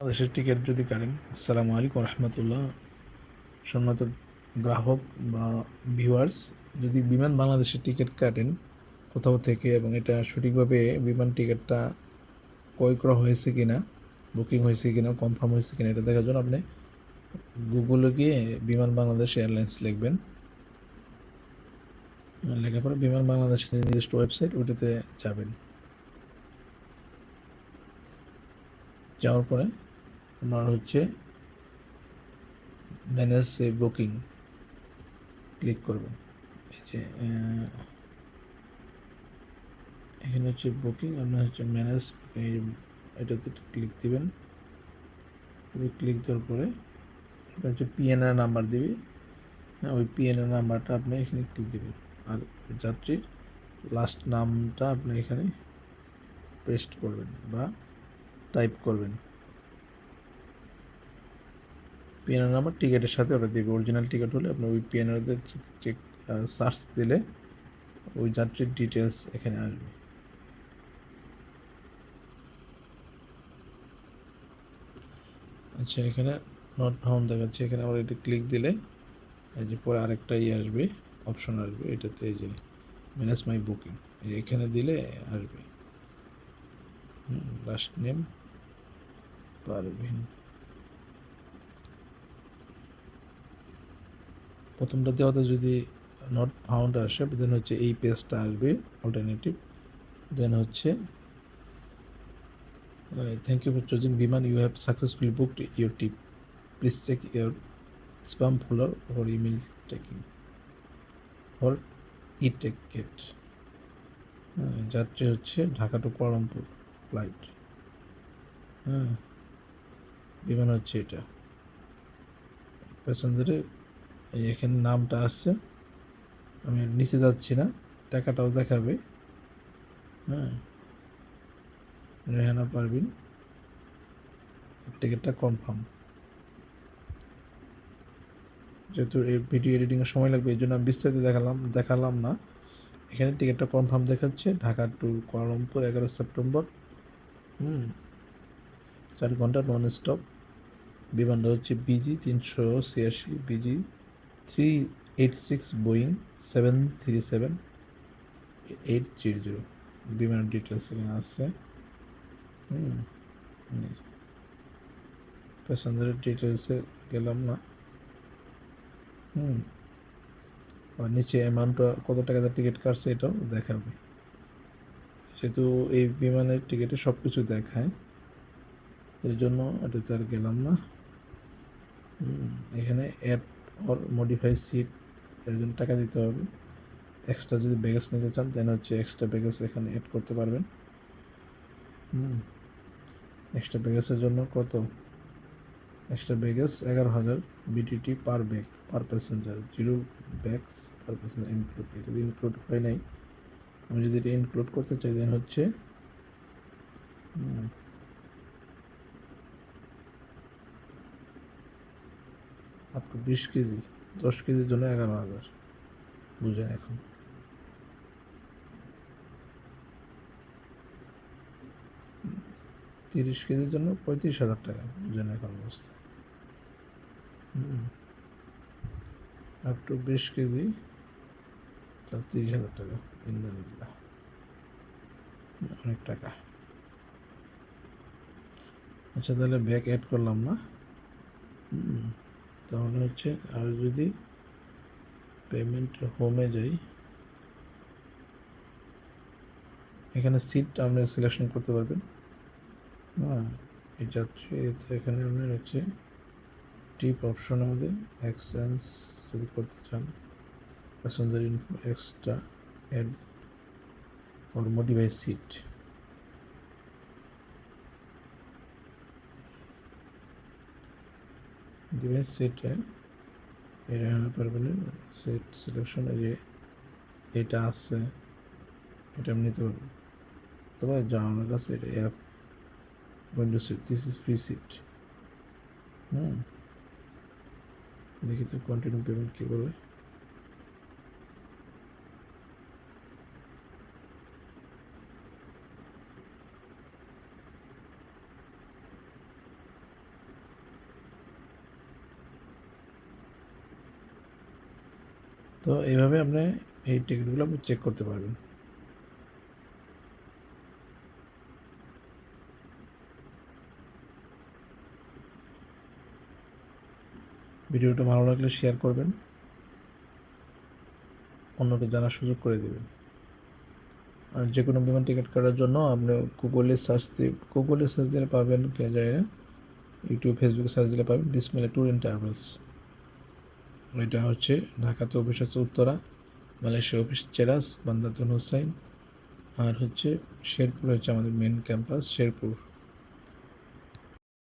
বাংলাদেশের টিকিট যদি কাটেন, আসসালামু আলাইকুম রহমতুল্লাহ। সম্মত গ্রাহক বা ভিউয়ার্স যদি বিমান বাংলাদেশের টিকিট কাটেন কোথাও থেকে এবং এটা সঠিকভাবে বিমান টিকিটটা ক্রয় করা হয়েছে কি না বুকিং হয়েছে কি না কনফার্ম হয়েছে কি না এটা দেখার জন্য আপনি গুগলে গিয়ে বিমান বাংলাদেশ এয়ারলাইন্স লিখবেন। লেখার পরে বিমান বাংলাদেশের নির্দিষ্ট ওয়েবসাইট ওইটাতে যাবেন। যাওয়ার পরে আপনার হচ্ছে ম্যানেজ বুকিং ক্লিক করবেন যে এখানে হচ্ছে বুকিং আপনার হচ্ছে ম্যানেজ এটাতে ক্লিক দিবেন। ক্লিক দেওয়ার পরে এটা হচ্ছে পিএনআর নাম্বার দিবি। হ্যাঁ ওই পিএনআর নাম্বারটা আপনি এখানে ক্লিক দিবেন। আর যাত্রীর লাস্ট নামটা আপনি এখানে পেস্ট করবেন বা টাইপ করবেন। পিএনআর নাম্বার টিকিটের সাথে ওটা দেবে। অরিজিনাল টিকিট হলে আপনি ওই পিএনআর চেক সার্চ দিলে ওই যাত্রীর ডিটেলস এখানে আসবে। আচ্ছা এখানে নট ফাউন্ড দেখাচ্ছে। এখানে আবার এটা ক্লিক দিলে এই যে পরে আরেকটা ইয়ে আসবে অপশন আসবে। এটাতে এই যে ম্যানেজ মাই বুকিং এখানে দিলে আসবে। লাস্ট নেম পারভিন প্রথমটা দেওয়াতে যদি নট ফাউন্ড আসে দেন হচ্ছে এই পেজটা আসবে অল্টারনেটিভ দেন হচ্ছে thank you for choosing Biman you have successfully booked your trip please check your spam folder for email taking for e ticket যাত্রী হচ্ছে ঢাকা টু কুয়ালালামপুর ফ্লাইট হ্যাঁ বিমান হচ্ছে এটা। প্যাসেঞ্জারের এই এখানে নামটা আসছে। আমি নিচে যাচ্ছি না, টাকাটাও দেখাবে। হ্যাঁ। রেহানা পারবিন টিকিটটা কনফার্ম যেহেতু এই ভিডিও এডিটিংয়ের সময় লাগবে, এই জন্য আমি বিস্তারিত দেখালাম দেখালাম না। এখানে টিকিটটা কনফার্ম দেখাচ্ছে, ঢাকা টু কুয়ালালামপুর, এগারো সেপ্টেম্বর। হুম। চার ঘণ্টা নন স্টপ বিমানটা হচ্ছে বিজি তিনশো ছিয়াশি BG three eight six Boeing seven three seven eight zero zero বিমানের ডিটেলস এখানে আছে। হুম প্যাসেঞ্জারের ডিটেলসে গেলাম না। হুম। আর নিচে অ্যামাউন্টটা কত টাকাতে টিকিট কাটছে এটাও দেখাবে। যেহেতু এই বিমানের টিকিটে সব কিছু দেখায় এই জন্য এটাতে আর গেলাম না। এখানে অ্যাড অর মডিফাই সিট এর জন্য টাকা দিতে হবে। এক্সট্রা যদি ব্যাগেজ নিতে চান দেন হচ্ছে এক্সট্রা ব্যাগেজ এখানে অ্যাড করতে পারবেন। হুম এক্সট্রা ব্যাগেজের জন্য কত? এক্সট্রা ব্যাগেজ এগারো হাজার BTT per bag per passenger zero bags per passenger include এটা যদি ইনক্লুড হয় নাই আমি যদি এটা ইনক্লুড করতে চাই দেন হচ্ছে হুম, বিশ কেজি দশ কেজির জন্য এগারো হাজার। বুঝেন এখন। তিরিশ কেজির জন্য পঁয়ত্রিশ হাজার টাকা বুঝেন এখন অবস্থা। আপ টু বিশ কেজি তার তিরিশ হাজার টাকা ইন্দানিল্লা অনেক টাকা। আচ্ছা তাহলে ব্যাগ অ্যাড করলাম না? হুম, তাহলে হচ্ছে আর যদি পেমেন্ট হোমে যাই, এখানে সিট আপনি সিলেকশন করতে পারবেন। হ্যাঁ এই যাত্রী, এতে এখানে আপনার হচ্ছে টিপ অপশনের আমাদের এক্সচেঞ্জ যদি করতে চান passenger info extra add or modify seat device সেটে এই রেহানা পারবেন সেট সিলেকশন যে এটা আছে, এটা আমি নিতে পারব। তবে যা আমার কাছে এটা app window seat this is free seat হুম। দেখি তো কন্টিনিউ পেমেন্ট কী বলে। তো এইভাবে আপনি এই টিকিটগুলো আপনি চেক করতে পারবেন। ভিডিওটা ভালো লাগলে শেয়ার করবেন। অন্যকে জানার সুযোগ করে দেবেন। আর যে কোনো বিমান টিকিট কাটার জন্য আপনি গুগলে সার্চ দিয়ে গুগলে সার্চ দিলে পাবেন, কে যায় ইউটিউব ফেসবুকে সার্চ দিলে পাবেন বিসমিল্লা ট্যুর অ্যান্ড ট্রাভেলস এটা হচ্ছে ঢাকাতে অফিস আছে Uttara, Malaysia office Cheras, Bandar Tun Hussein আর হচ্ছে শেরপুর হচ্ছে আমাদের মেন ক্যাম্পাস শেরপুর।